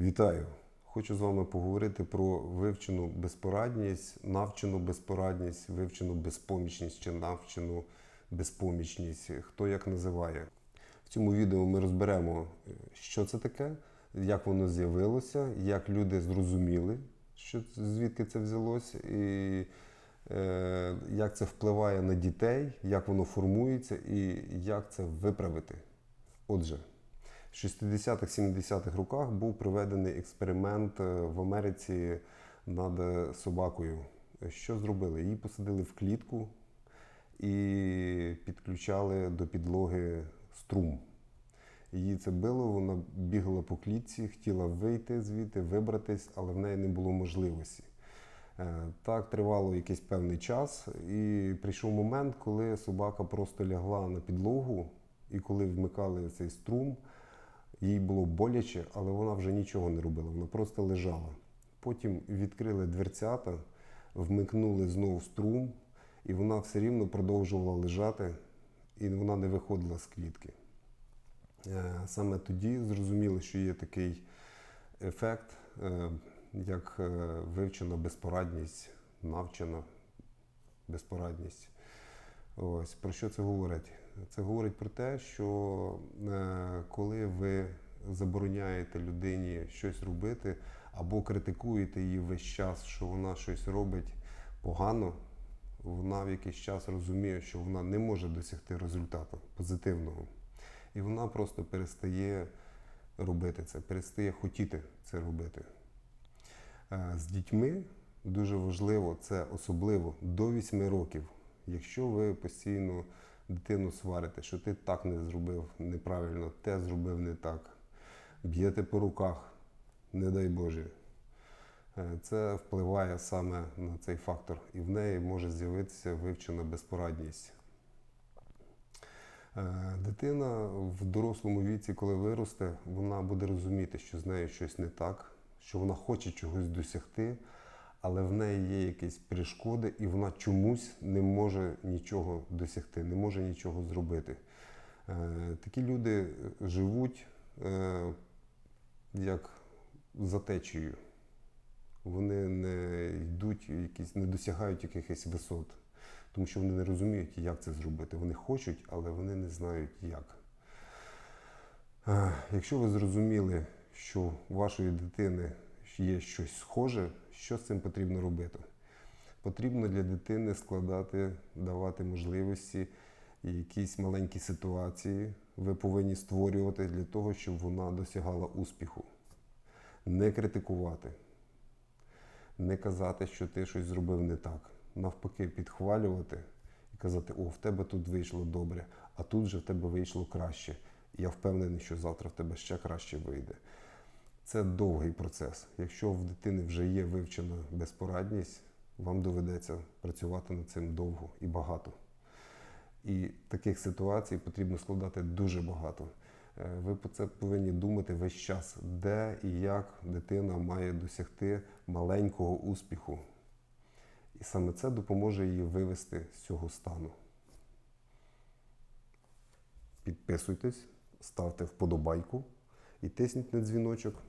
Вітаю! Хочу з вами поговорити про вивчену безпорадність, навчену безпорадність, вивчену безпомічність чи навчену безпомічність, хто як називає. В цьому відео ми розберемо, що це таке, як воно з'явилося, як люди зрозуміли, що звідки це взялося, і е, як це впливає на дітей, як воно формується і як це виправити. Отже, в 60-х, 70-х роках був проведений експеримент е, в Америці над е, собакою. Що зробили? Її посадили в клітку і підключали до підлоги струм. Її це било, вона бігала по клітці, хотіла вийти звідти, вибратись, але в неї не було можливості. Е, Так тривало якийсь певний час, і прийшов момент, коли собака просто лягла на підлогу, і коли вмикали цей струм, їй було боляче, але вона вже нічого не робила, вона просто лежала. Потім відкрили дверцята, вмикнули знову струм, і вона все рівно продовжувала лежати, і вона не виходила з клітки. Е, Саме тоді зрозуміли, що є такий ефект, е, як е, вивчена безпорадність, навчена безпорадність. Ось про що це говорить? Це говорить про те, що е, коли ви забороняєте людині щось робити або критикуєте її весь час, що вона щось робить погано, вона в якийсь час розуміє, що вона не може досягти результату позитивного. І вона просто перестає робити це, перестає хотіти це робити. Е, З дітьми дуже важливо це особливо до 8 років. Якщо ви постійно дитину сварите, що ти так не зробив неправильно, те зробив не так, б'єте по руках, не дай Боже. Е, Це впливає саме на цей фактор, і в неї може з'явитися вивчена безпорадність. Е, Дитина в дорослому віці, коли виросте, вона буде розуміти, що з нею щось не так, що вона хоче чогось досягти, але в неї є якісь перешкоди, і вона чомусь не може нічого досягти, не може нічого зробити. Е, Такі люди живуть е, як за течією. Вони не йдуть, якісь, не досягають якихось висот, тому що вони не розуміють, як це зробити. Вони хочуть, але вони не знають як. Е, Якщо ви зрозуміли, що у вашої дитини є щось схоже, що з цим потрібно робити? Потрібно для дитини складати, давати можливості якісь маленькі ситуації ви повинні створювати для того, щоб вона досягала успіху. Не критикувати, не казати, що ти щось зробив не так. Навпаки, підхвалювати і казати, о, в тебе тут вийшло добре, а тут же в тебе вийшло краще. Я впевнений, що завтра в тебе ще краще вийде. Це довгий процес. Якщо в дитини вже є вивчена безпорадність, вам доведеться працювати над цим довго і багато. І таких ситуацій потрібно складати дуже багато. Е, Ви це повинні думати весь час, де і як дитина має досягти маленького успіху. І саме це допоможе їй вивести з цього стану. Підписуйтесь, ставте вподобайку і тисніть на дзвіночок,